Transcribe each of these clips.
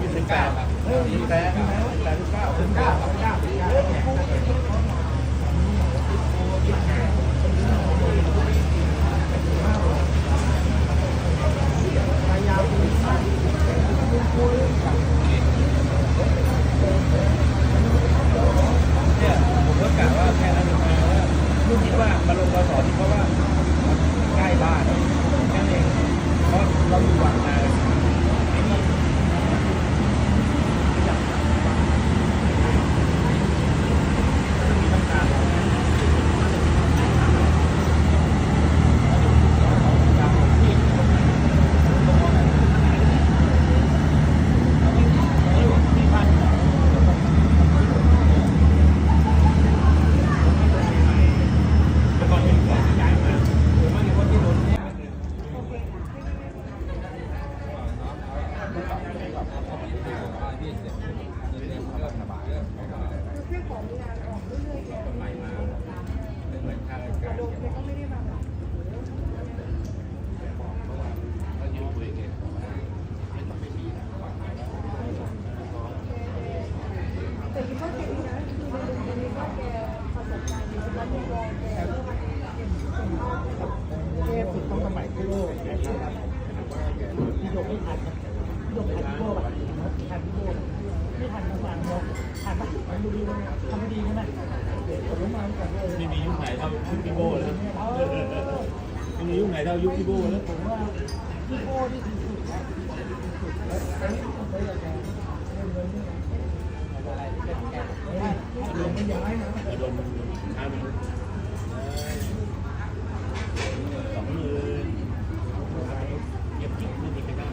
ยี่สิบเก้ายี่สิบแปดยี่สิบเก้ายี่สิบเก้ายี่สิบเก้าพยายาม พี่โดมไม่ทันพี่โดมทันโบทันพี่โบไม่ทันมาฟังเนาะทันป่ะมันดูดีเลยทำดีใช่ไหมผมมาก่อนเลยไม่มียุคไหนเท่ายุคพี่โบ้แล้วไม่มียุคไหนเท่ายุคพี่โบ้แล้วผมว่าพี่โบที่สุดนะอันนี้ผมไม่อากจะเล่นเลยนี่อะไรที่เป็นแกลงไม่ย้ายนช้ามื่นสองหมื่นเย็บกิ๊บไม่มีใครได้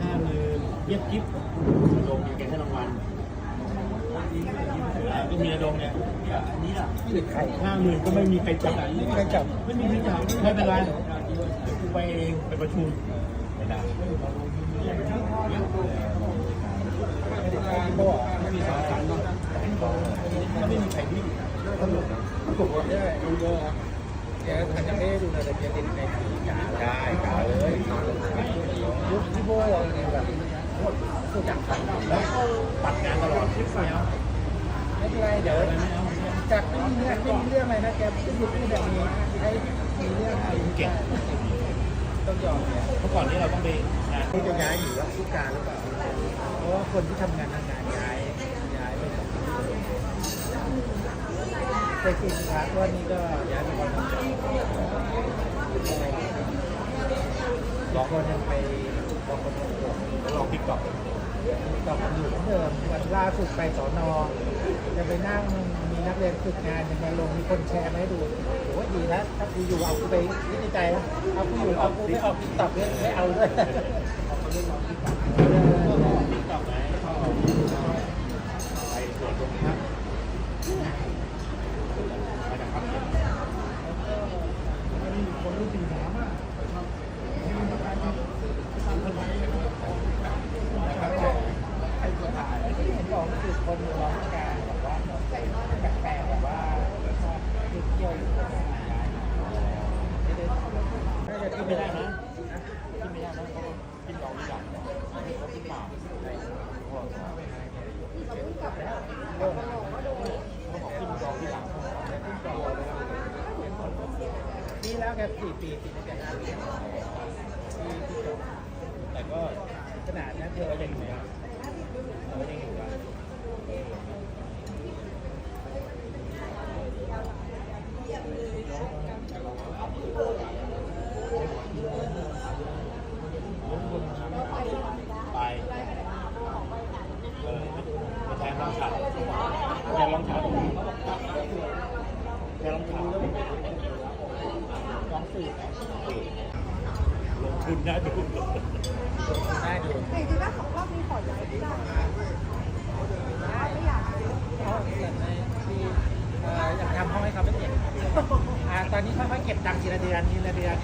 ห้าหมื่นเย็บกิ๊บระดมแกให้รางวัลไม่มีระดมเนี่ยอันนี้ล่ะไม่เป็นใครห้าหมื่นก็ไม่มีใครจับไม่มีใครจับไม่มีใครจับไม่เป็นไรกูไปเองไปประชุมไม่ได้ไม่มีสองขันไม่มีใครที่ตลกตลกว่าได้ดูเยครับแกทันจะไม่ได้ดูเลยแต่แกติดในสีกาได้กาเลยยุคพี่โบเนี่ยแบบ โคตรสุดจังขันแล้วปัดงานตลอดคิดไปเอาไม่เป็นไรเดี๋ยวจากไม่มีเรื่องไม่มีเรื่องอะไรนะแกพูดพูดแบบนี้ให้มีเรื่องอะไรเก่งต้องยอมเนี่ยเมื่อก่อนนี้เราต้องไปงานนี่จะย้ายอยู่ว่าผู้การหรือเปล่าเพราะว่าคนที่ทำงานทางการย้ายย้ายไปจากที่อื่นแต่สินค้าตัวนี้ก็ย้ายไปทำสอนยังไปสองคนยังไป ลองติ๊กต็อกตอบกันอยู่เหมือนเดิมวันล่าสุดไปสอนอจะไปนั่งมีนักเรียนฝึกงานยังไงลงมีคนแชร์มาให้ดูโอ้ดีนะถ้ากูอยู่เอากูไปคิดในใจนะเอากูอยู่เอากูไม่เอาติ๊กต็อกเนี่ยไม่เอาด้วยติ๊กต็อกไหนไปตรวจโรงพักมาจากพักเก็บ คนรู้จริงถามอะไอ้ตัวถ่ายที่เห็นบอกคือคนร้องการแบบว่าแปลกๆแบบว่าเกี่ยวอยู่กับงานไม่ได้น่าจะกินไม่ได้นะกินไม่ได้นะเขากินดองไม่หลับเขากินเปล่าโล่งเขาบอกกินดองที่หลังนี่แล้วแค่สี่ปีปีนี้แค่ห้าปีแต่ก็ขนาดนั้นเธอยังอยู่ยู่นะนะเขายังอยู่นะไปเออไปแทนรองเท้าแทนรองเท้าแทนรองเท้า สองสี่ลงทุนนะดูได้ดูแต่จริงๆถ้าของรอบนี้ขอย้ายที่ได้ไม่อยากเพราะเกิดในที่เอ่ออยากทำห้องให้เขาไม่เปลี่ยนอ่าตอนนี้ค่อยๆเก็บตังค์ทีละเดือนทีละเดือน